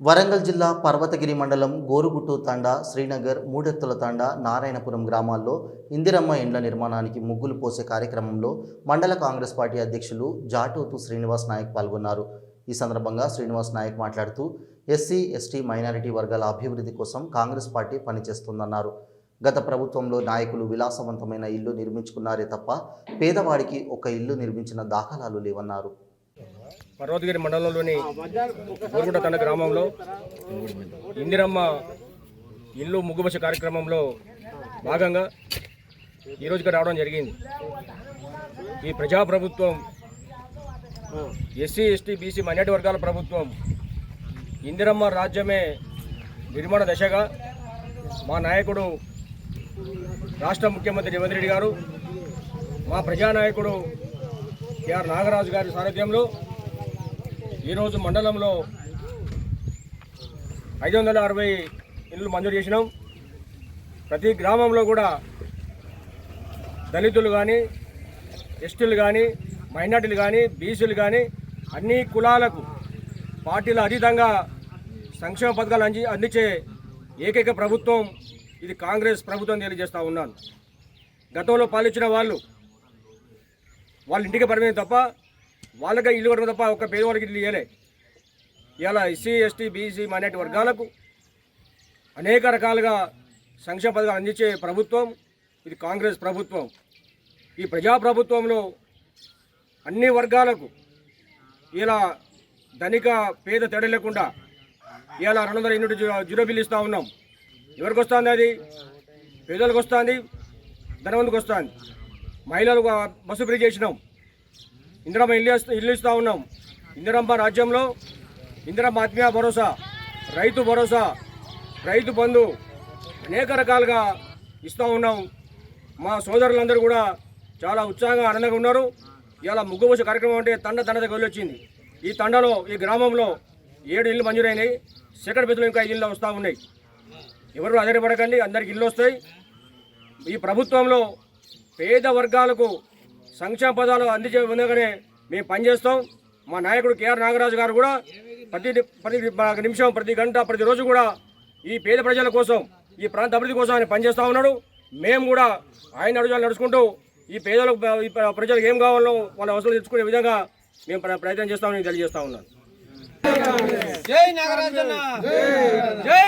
వరంగల్ జిల్లా పర్వతగిరి మండలం గోరుగుట్టు తాండా శ్రీనగర్ మూడెత్తుల తాండా నారాయణపురం గ్రామాల్లో ఇందిరమ్మ ఇండ్ల నిర్మాణానికి ముగ్గులు పోసే కార్యక్రమంలో మండల కాంగ్రెస్ పార్టీ అధ్యక్షులు జాటోతు శ్రీనివాస్ నాయక్ పాల్గొన్నారు. ఈ సందర్భంగా శ్రీనివాస్ నాయక్ మాట్లాడుతూ ఎస్సీ ఎస్టీ మైనారిటీ వర్గాల అభివృద్ధి కోసం కాంగ్రెస్ పార్టీ పనిచేస్తుందన్నారు. గత ప్రభుత్వంలో నాయకులు విలాసవంతమైన ఇల్లు నిర్మించుకున్నారే తప్ప పేదవాడికి ఒక ఇల్లు నిర్మించిన దాఖలాలు లేవన్నారు. పర్వతగిరి మండలంలోని ఊరుగుంట తండ గ్రామంలో ఇందిరమ్మ ఇల్లు ముగ్గుబస కార్యక్రమంలో భాగంగా ఈరోజుకి రావడం జరిగింది. ఈ ప్రజాప్రభుత్వం ఎస్సీ ఎస్టీ బీసీ మైనార్టీ వర్గాల ప్రభుత్వం ఇందిరమ్మ రాజ్యమే నిర్మాణ దశగా మా నాయకుడు రాష్ట్ర ముఖ్యమంత్రి రేవంత్ రెడ్డి గారు మా ప్రజానాయకుడు కేఆర్ నాగరాజు గారి సారథ్యంలో ఈరోజు మండలంలో ఐదు వందల అరవై ఇళ్ళు మంజూరు చేసినాం. ప్రతి గ్రామంలో కూడా దళితులు కానీ ఎస్టీలు కానీ మైనార్టీలు కానీ బీసీలు కానీ అన్ని కులాలకు పార్టీల అతీతంగా సంక్షేమ పథకాలు అంది అందించే ఏకైక ప్రభుత్వం ఇది కాంగ్రెస్ ప్రభుత్వం తెలియజేస్తూ ఉన్నాను. గతంలో పాలించిన వాళ్ళు వాళ్ళ ఇంటికి పరిమితం తప్ప వాళ్ళకే ఇల్లు కట్టడం తప్ప ఒక పేదవాడికి ఇల్లు ఇవ్వలే ఇలా ఎస్సీ ఎస్టీ బీసీ మైనార్టీ వర్గాలకు అనేక రకాలుగా సంక్షేమ పథకాలు అందించే ప్రభుత్వం ఇది కాంగ్రెస్ ప్రభుత్వం. ఈ ప్రజాప్రభుత్వంలో అన్ని వర్గాలకు ఇలా ధనిక పేద తేడా లేకుండా ఇలా రెండు వందల ఎనిమిది జీరో బిల్లు ఇస్తూ ఉన్నాం. ఎవరికి వస్తుంది అది? పేదలకు వస్తుంది ధనవంతుకు వస్తుంది. మహిళలకు బస్సు ఫ్రీ చేసినాం. ఇందిరమ్మ ఇల్లు ఇల్లు ఇస్తూ ఉన్నాం. ఇందిరమ్మ రాజ్యంలో ఇందిరమ్మ ఆత్మీయ భరోసా రైతు భరోసా రైతు బంధు అనేక రకాలుగా ఇస్తూ ఉన్నాం. మా సోదరులందరూ కూడా చాలా ఉత్సాహంగా ఆనందంగా ఉన్నారు. ఇలా ముగ్గుబోస కార్యక్రమం అంటే తండ తండ దగ్గర వచ్చింది. ఈ తండలో ఈ గ్రామంలో ఏడు ఇళ్ళు మంజూరైనాయి. సెకండ్ బెత్తులు ఇంకా ఐదు ఇళ్ళు వస్తూ ఉన్నాయి. ఎవరు ఆధారపడకండి అందరికి ఇల్లు వస్తాయి. ఈ ప్రభుత్వంలో పేద వర్గాలకు సంక్షేమ పదాలు అందించే విధంగానే మేము పనిచేస్తాం. మా నాయకుడు కేఆర్ నాగరాజు గారు కూడా ప్రతి ప్రతి నిమిషం ప్రతి గంట ప్రతిరోజు కూడా ఈ పేద ప్రజల కోసం ఈ ప్రాంత అభివృద్ధి కోసం ఆయన పనిచేస్తూ ఉన్నాడు. మేము కూడా ఆయన అడుగులు నడుచుకుంటూ ఈ పేదలకు ఈ ప్రజలకు ఏం కావాలో వాళ్ళ అవసరం తెచ్చుకునే విధంగా మేము ప్ర- ప్రయత్నం చేస్తామని తెలియజేస్తా ఉన్నాను. జై నాగరాజన్న! జై!